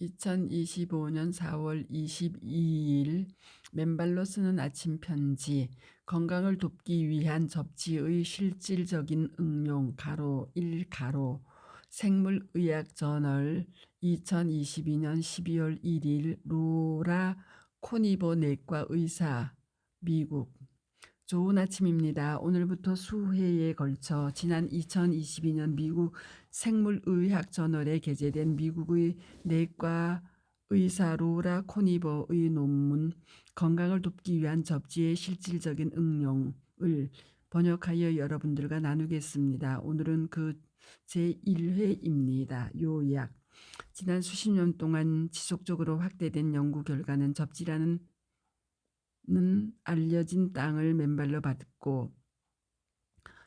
2025년 4월 22일 맨발로 쓰는 아침 편지 건강을 돕기 위한 접지의 실질적인 응용 가로 1 가로 생물의학 저널 2022년 12월 1일 로라 코니버 내과 의사 미국 좋은 아침입니다. 오늘부터 수회에 걸쳐 지난 2022년 미국 생물의학 저널에 게재된 미국의 내과 의사 로라 코니버의 논문 건강을 돕기 위한 접지의 실질적인 응용을 번역하여 여러분들과 나누겠습니다. 오늘은 그 제1회입니다. 요약 지난 수십 년 동안 지속적으로 확대된 연구 결과는 접지라는 는 알려진 땅을 맨발로 밟고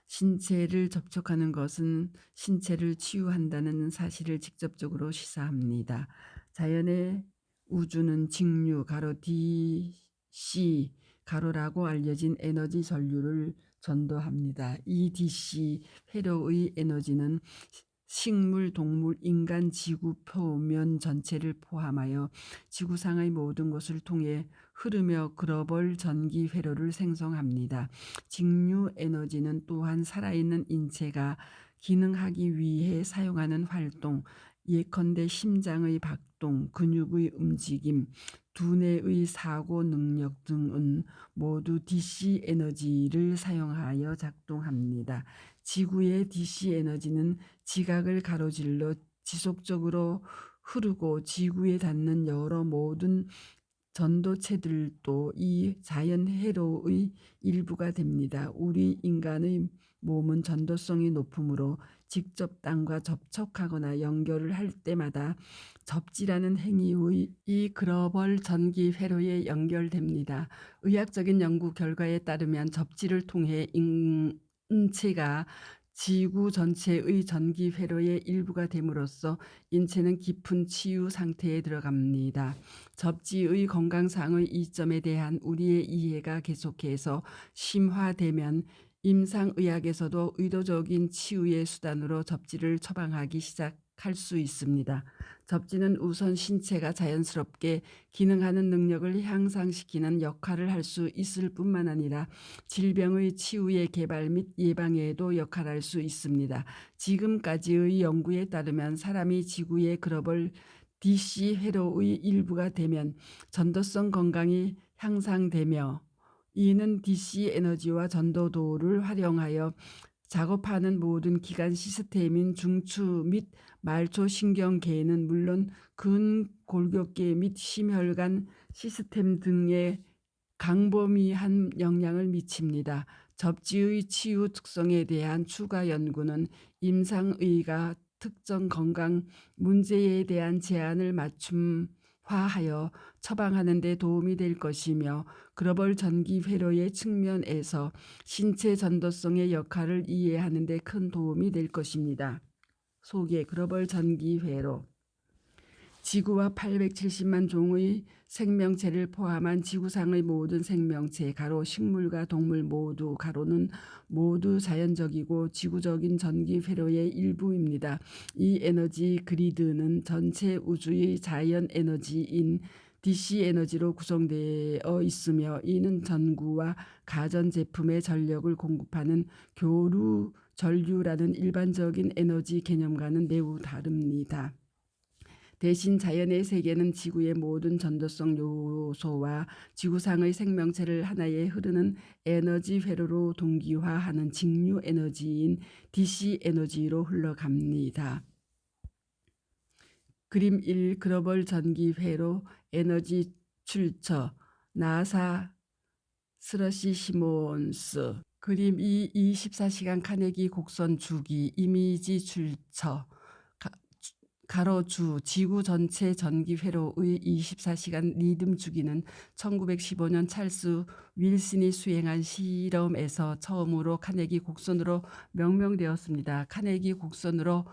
신체를 접촉하는 것은 신체를 치유한다는 사실을 직접적으로 시사합니다. 자연의 우주는 직류 가로 DC 가로라고 알려진 에너지 전류를 전도합니다. 이 DC 회로의 에너지는 식물, 동물, 인간, 지구 표면 전체를 포함하여 지구상의 모든 것을 통해 흐르며 글로벌 전기 회로를 생성합니다. 직류 에너지는 또한 살아있는 인체가 기능하기 위해 사용하는 활동, 예컨대 심장의 박동, 근육의 움직임, 두뇌의 사고 능력 등은 모두 DC 에너지를 사용하여 작동합니다. 지구의 DC 에너지는 지각을 가로질러 지속적으로 흐르고 지구에 닿는 여러 모든 전도체들도 이 자연 회로의 일부가 됩니다. 우리 인간의 몸은 전도성이 높으므로 직접 땅과 접촉하거나 연결을 할 때마다 접지라는 행위의 이 글로벌 전기 회로에 연결됩니다. 의학적인 연구 결과에 따르면 접지를 통해 인 체가 지구 전체의 전기 회로의 일부가 됨으로써 인체는 깊은 치유 상태에 들어갑니다. 접지의 건강상의 이점에 대한 우리의 이해가 계속해서 심화되면 임상의학에서도 의도적인 치유의 수단으로 접지를 처방하기 시작 할수 있습니다. 접지는 우선 신체가 자연스럽게 기능하는 능력을 향상시키는 역할을 할 수 있을 뿐만 아니라 질병의 치유의 개발 및 예방에도 역할할 수 있습니다. 지금까지의 연구에 따르면 사람이 지구의 글로벌 DC 회로의 일부가 되면 전도성 건강이 향상되며 이는 DC 에너지와 전도도를 활용하여 작업하는 모든 기관 시스템인 중추 및 말초 신경계는 물론 근골격계 및 심혈관 시스템 등에 강범위한 영향을 미칩니다. 접지의 치유 특성에 대한 추가 연구는 임상의가 특정 건강 문제에 대한 제안을 맞춤화하여 처방하는 데 도움이 될 것이며 글로벌 전기 회로의 측면에서 신체 전도성의 역할을 이해하는 데 큰 도움이 될 것입니다. 소개 글로벌 전기 회로 지구와 870만 종의 생명체를 포함한 지구상의 모든 생명체 가로 식물과 동물 모두 가로는 모두 자연적이고 지구적인 전기 회로의 일부입니다. 이 에너지 그리드는 전체 우주의 자연 에너지인 DC 에너지로 구성되어 있으며 이는 전구와 가전 제품의 전력을 공급하는 교류 전류라는 일반적인 에너지 개념과는 매우 다릅니다. 대신 자연의 세계는 지구의 모든 전도성 요소와 지구상의 생명체를 하나의 흐르는 에너지 회로로 동기화하는 직류 에너지인 DC 에너지로 흘러갑니다. 그림 1 글로벌 전기 회로 에너지 출처 나사 스러시 시몬스 그림 2 24시간 카네기 곡선 주기 이미지 출처 가로주 지구 전체 전기 회로의 24시간 리듬 주기는 1915년 찰스 윌슨이 수행한 실험에서 처음으로 카네기 곡선으로 명명되었습니다. 카네기 곡선으로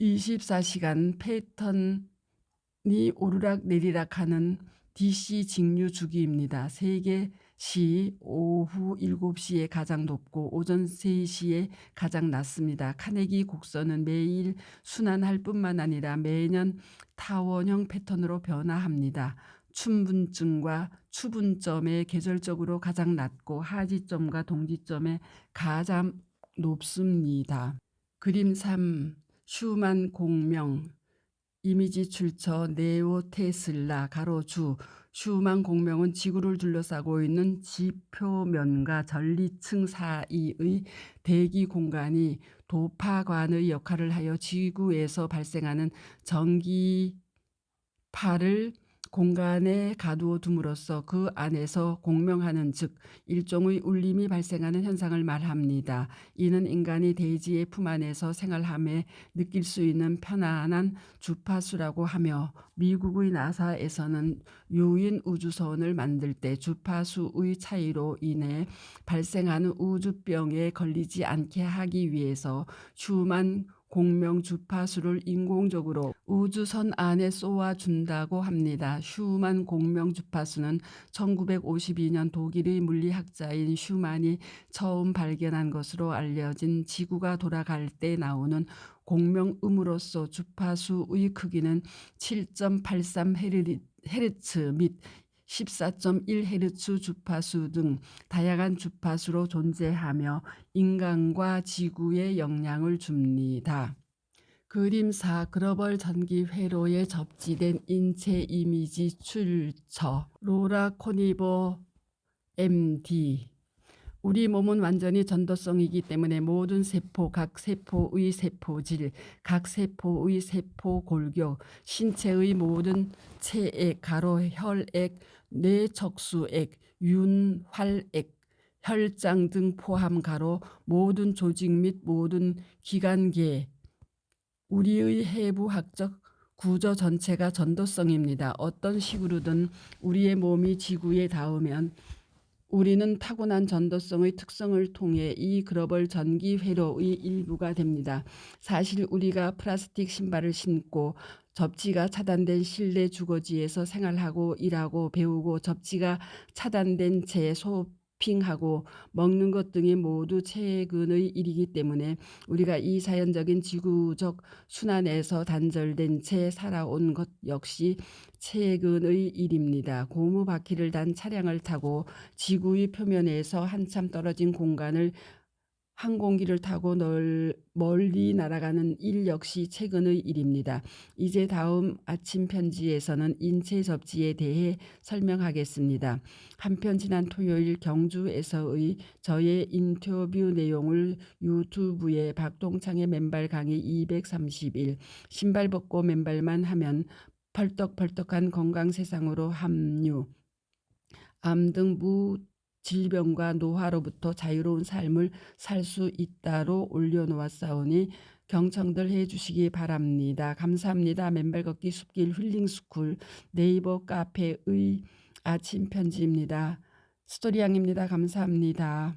24시간 패턴이 오르락 내리락 하는 DC 직류 주기입니다. 세계 시 오후 7시에 가장 높고 오전 3시에 가장 낮습니다. 카네기 곡선은 매일 순환할 뿐만 아니라 매년 타원형 패턴으로 변화합니다. 춘분점과 추분점에 계절적으로 가장 낮고 하지점과 동지점에 가장 높습니다. 그림 3 슈만 공명 이미지 출처 네오 테슬라 가로주. 슈만 공명은 지구를 둘러싸고 있는 지표면과 전리층 사이의 대기 공간이 도파관의 역할을 하여 지구에서 발생하는 전기파를 공간에 가두어 둠으로써 그 안에서 공명하는 즉 일종의 울림이 발생하는 현상을 말합니다. 이는 인간이 대지의 품 안에서 생활함에 느낄 수 있는 편안한 주파수라고 하며 미국의 나사에서는 유인 우주선을 만들 때 주파수의 차이로 인해 발생하는 우주병에 걸리지 않게 하기 위해서 슈만 공명 주파수를 인공적으로 우주선 안에 쏘아 준다고 합니다. 슈만 공명 주파수는 1952년 독일의 물리학자인 슈만이 처음 발견한 것으로 알려진 지구가 돌아갈 때 나오는 공명음으로써 주파수의 크기는 7.83Hz 및 14.1Hz 주파수 등 다양한 주파수로 존재하며 인간과 지구에 영향을 줍니다. 그림 4 글로벌 전기 회로에 접지된 인체 이미지 출처 로라 코니버 MD 우리 몸은 완전히 전도성이기 때문에 모든 세포, 각 세포의 세포질, 각 세포의 세포 골격, 신체의 모든 체액, 가로 혈액, 뇌척수액, 윤활액, 혈장 등 포함 가로 모든 조직 및 모든 기관계, 우리의 해부학적 구조 전체가 전도성입니다. 어떤 식으로든 우리의 몸이 지구에 닿으면 우리는 타고난 전도성의 특성을 통해 이 글로벌 전기 회로의 일부가 됩니다. 사실 우리가 플라스틱 신발을 신고 접지가 차단된 실내 주거지에서 생활하고 일하고 배우고 접지가 차단된 채 쇼핑하고 먹는 것 등이 모두 최근의 일이기 때문에 우리가 이 자연적인 지구적 순환에서 단절된 채 살아온 것 역시 최근의 일입니다. 고무 바퀴를 단 차량을 타고 지구의 표면에서 한참 떨어진 공간을 항공기를 타고 널, 멀리 날아가는 일 역시 최근의 일입니다. 이제 다음 아침 편지에서는 인체 접지에 대해 설명하겠습니다. 한편 지난 토요일 경주에서의 저의 인터뷰 내용을 유튜브에 박동창의 맨발 강의 231 신발 벗고 맨발만 하면 펄떡펄떡한 건강 세상으로 합류 암 등 무 질병과 노화로부터 자유로운 삶을 살 수 있다로 올려놓았사오니 경청들 해주시기 바랍니다. 감사합니다. 맨발 걷기 숲길 힐링스쿨 네이버 카페의 아침 편지입니다. 스토리양입니다. 감사합니다.